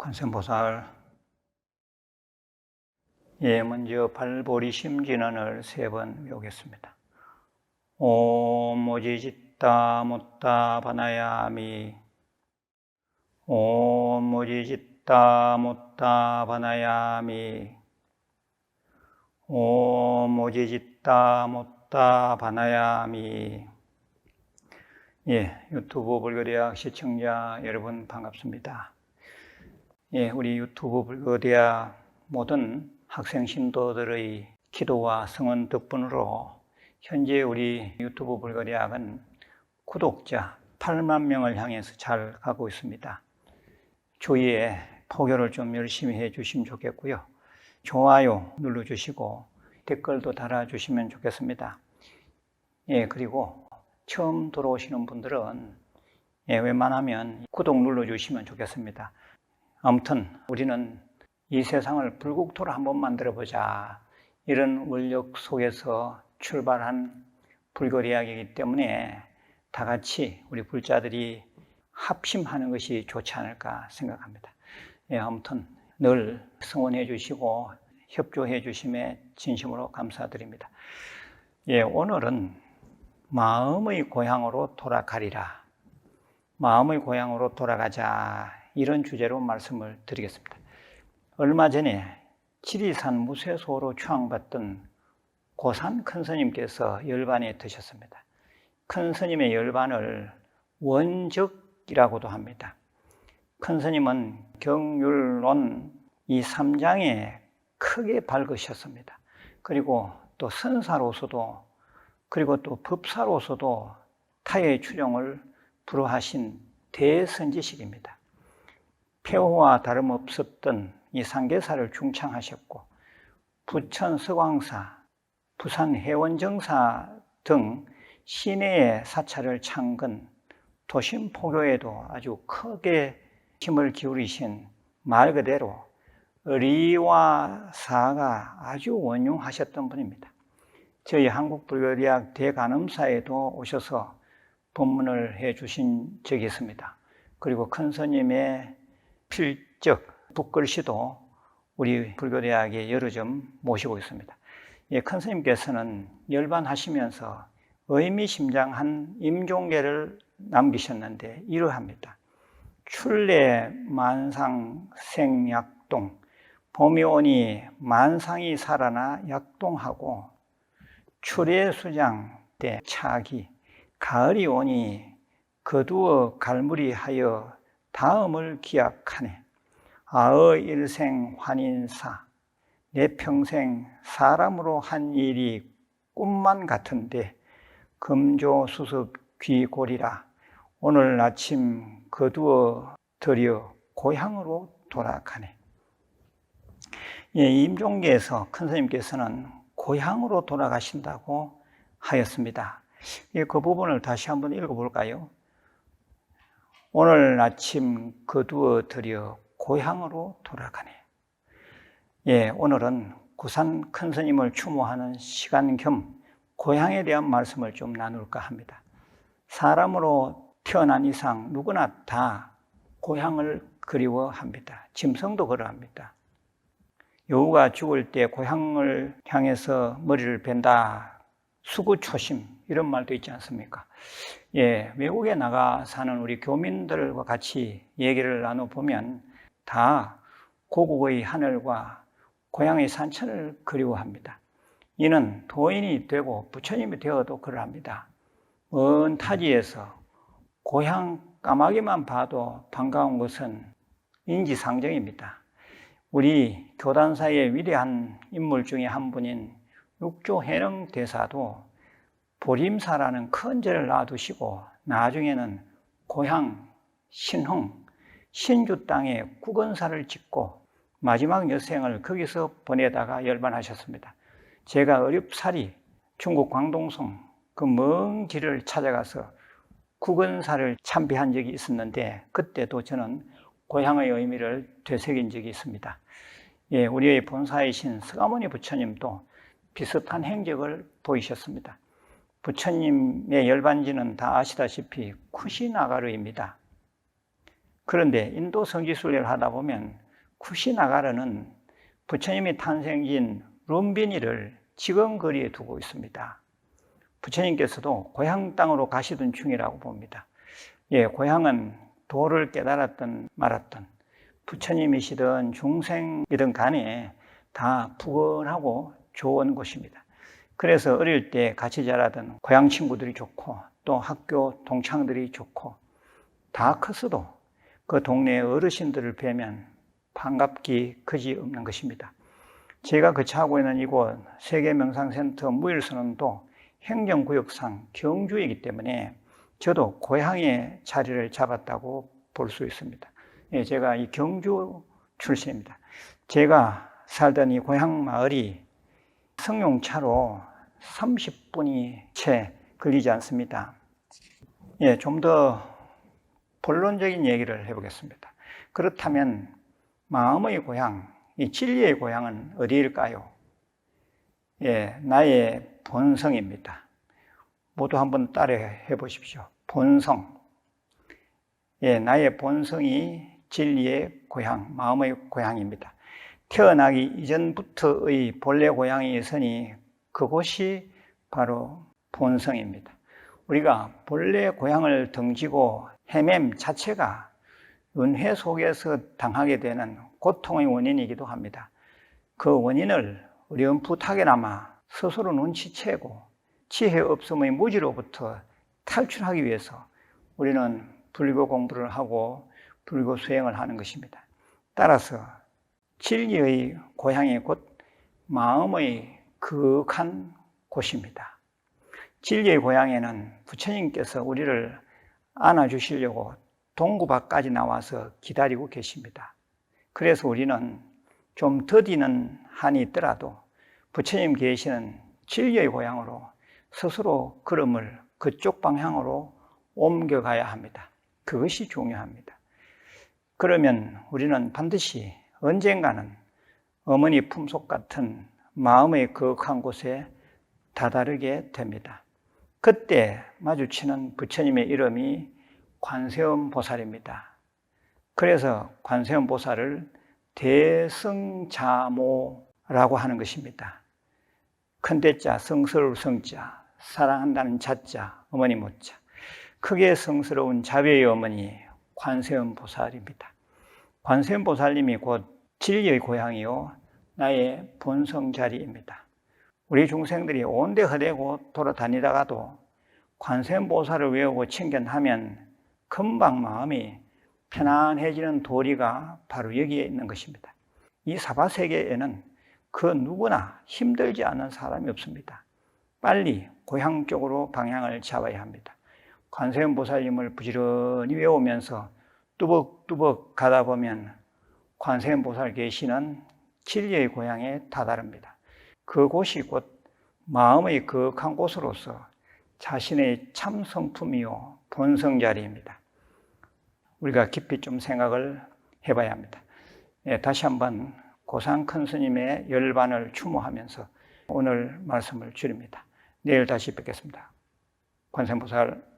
관세음보살 예, 먼저 발보리 심진언을 세 번 외우겠습니다. 옴 모지짓다 못다 바나야미 옴 모지짓다 못다 바나야미 옴 모지짓다 못다 바나야미 예, 유튜브 불교대학 시청자 여러분 반갑습니다. 예, 우리 유튜브 불교대학 모든 학생 신도들의 기도와 성원 덕분으로 현재 우리 유튜브 불교대학은 구독자 8만 명을 향해서 잘 가고 있습니다. 주위에 포교를 좀 열심히 해 주시면 좋겠고요. 좋아요 눌러 주시고 댓글도 달아 주시면 좋겠습니다. 예, 그리고 처음 들어오시는 분들은 예, 웬만하면 구독 눌러 주시면 좋겠습니다. 아무튼 우리는 이 세상을 불국토로 한번 만들어 보자. 이런 원력 속에서 출발한 불교대학이기 때문에 다 같이 우리 불자들이 합심하는 것이 좋지 않을까 생각합니다. 예, 아무튼 늘 성원해 주시고 협조해 주심에 진심으로 감사드립니다. 예, 오늘은 마음의 고향으로 돌아가리라. 마음의 고향으로 돌아가자. 이런 주제로 말씀을 드리겠습니다. 얼마 전에 지리산 무쇠소로 추앙받던 고산 큰 스님께서 열반에 드셨습니다. 큰 스님의 열반을 원적이라고도 합니다. 큰 스님은 경율론 이 3장에 크게 밝으셨습니다. 그리고 또 선사로서도 그리고 또 법사로서도 타의 추종을 불허하신 대선지식입니다. 폐호와 다름없었던 이 상계사를 중창하셨고 부천 서광사, 부산 해원정사 등 시내의 사찰을 창건, 도심 포교에도 아주 크게 힘을 기울이신 말 그대로 의리와 사가 아주 원흉하셨던 분입니다. 저희 한국불교대학 대간음사에도 오셔서 법문을 해 주신 적이 있습니다. 그리고 큰 스님의 필적, 붓글씨도 우리 불교대학에 여러 점 모시고 있습니다. 예, 큰 스님께서는 열반하시면서 의미심장한 임종계를 남기셨는데 이러합니다. 출래 만상 생약동 봄이 오니 만상이 살아나 약동하고 출애 수장 때 차기 가을이 오니 거두어 갈무리 하여 다음을 기약하네. 아의 일생 환인사 내 평생 사람으로 한 일이 꿈만 같은데 금조 수습 귀골이라 오늘 아침 거두어 들여 고향으로 돌아가네. 예, 임종계에서 큰 스님께서는 고향으로 돌아가신다고 하였습니다. 예, 그 부분을 다시 한번 읽어볼까요? 오늘 아침 거두어 들여 고향으로 돌아가네. 예, 오늘은 구산 큰 스님을 추모하는 시간 겸 고향에 대한 말씀을 좀 나눌까 합니다. 사람으로 태어난 이상 누구나 다 고향을 그리워합니다. 짐승도 그러합니다. 여우가 죽을 때 고향을 향해서 머리를 벤다. 수구초심 이런 말도 있지 않습니까? 예, 외국에 나가 사는 우리 교민들과 같이 얘기를 나눠 보면 다 고국의 하늘과 고향의 산천을 그리워합니다. 이는 도인이 되고 부처님이 되어도 그러합니다. 먼 타지에서 고향 까마귀만 봐도 반가운 것은 인지상정입니다. 우리 교단사의 위대한 인물 중에 한 분인 육조 해능 대사도 보림사라는 큰 죄를 놔두시고 나중에는 고향 신흥 신주 땅에 국원사를 짓고 마지막 여생을 거기서 보내다가 열반하셨습니다. 제가 어렵사리 중국 광동성 그 먼 길을 찾아가서 국원사를 참배한 적이 있었는데 그때도 저는 고향의 의미를 되새긴 적이 있습니다. 예, 우리의 본사이신 서가모니 부처님도 비슷한 행적을 보이셨습니다. 부처님의 열반지는 다 아시다시피 쿠시나가르입니다. 그런데 인도 성지순례를 하다 보면 쿠시나가르는 부처님이 탄생지인 룸비니를 지금 거리에 두고 있습니다. 부처님께서도 고향 땅으로 가시던 중이라고 봅니다. 예, 고향은 도를 깨달았던 말았던 부처님이시든 중생이든 간에 다 부건하고 좋은 곳입니다. 그래서 어릴 때 같이 자라던 고향 친구들이 좋고 또 학교 동창들이 좋고 다 컸어도 그 동네 어르신들을 뵈면 반갑기 그지 없는 것입니다. 제가 거처하고 있는 이곳 세계명상센터 무일선언도 행정구역상 경주이기 때문에 저도 고향의 자리를 잡았다고 볼 수 있습니다. 예, 제가 이 경주 출신입니다. 제가 살던 이 고향 마을이 승용차로 30분이 채 걸리지 않습니다. 예, 좀 더 본론적인 얘기를 해보겠습니다. 그렇다면 마음의 고향, 이 진리의 고향은 어디일까요? 예, 나의 본성입니다. 모두 한번 따라해 보십시오. 본성. 예, 나의 본성이 진리의 고향, 마음의 고향입니다. 태어나기 이전부터의 본래 고향이 있으니 그곳이 바로 본성입니다. 우리가 본래 고향을 등지고 헤맴 자체가 은혜 속에서 당하게 되는 고통의 원인이기도 합니다. 그 원인을 어렴풋하게나마 스스로 눈치채고 지혜 없음의 무지로부터 탈출하기 위해서 우리는 불교 공부를 하고 불교 수행을 하는 것입니다. 따라서 진리의 고향이 곧 마음의 그윽한 곳입니다. 진리의 고향에는 부처님께서 우리를 안아주시려고 동구 밖까지 나와서 기다리고 계십니다. 그래서 우리는 좀 더디는 한이 있더라도 부처님 계시는 진리의 고향으로 스스로 걸음을 그쪽 방향으로 옮겨가야 합니다. 그것이 중요합니다. 그러면 우리는 반드시 언젠가는 어머니 품속 같은 마음의 거룩한 곳에 다다르게 됩니다. 그때 마주치는 부처님의 이름이 관세음 보살입니다. 그래서 관세음 보살을 대승자모라고 하는 것입니다. 큰대자, 성스러울 성자, 사랑한다는 자자, 어머니 모자. 크게 성스러운 자비의 어머니 관세음 보살입니다. 관세음 보살님이 곧 진리의 고향이요 나의 본성 자리입니다. 우리 중생들이 온데 허대고 돌아다니다가도 관세음 보살을 외우고 친견하면 금방 마음이 편안해지는 도리가 바로 여기에 있는 것입니다. 이 사바세계에는 그 누구나 힘들지 않은 사람이 없습니다. 빨리 고향 쪽으로 방향을 잡아야 합니다. 관세음 보살님을 부지런히 외우면서 뚜벅뚜벅 가다 보면 관세음 보살 계시는 진리의 고향에 다다릅니다. 그곳이 곧 마음의 거한 곳으로서 자신의 참 성품이요 본성 자리입니다. 우리가 깊이 좀 생각을 해봐야 합니다. 예, 다시 한번 고상 큰 스님의 열반을 추모하면서 오늘 말씀을 줄입니다. 내일 다시 뵙겠습니다. 관세음보살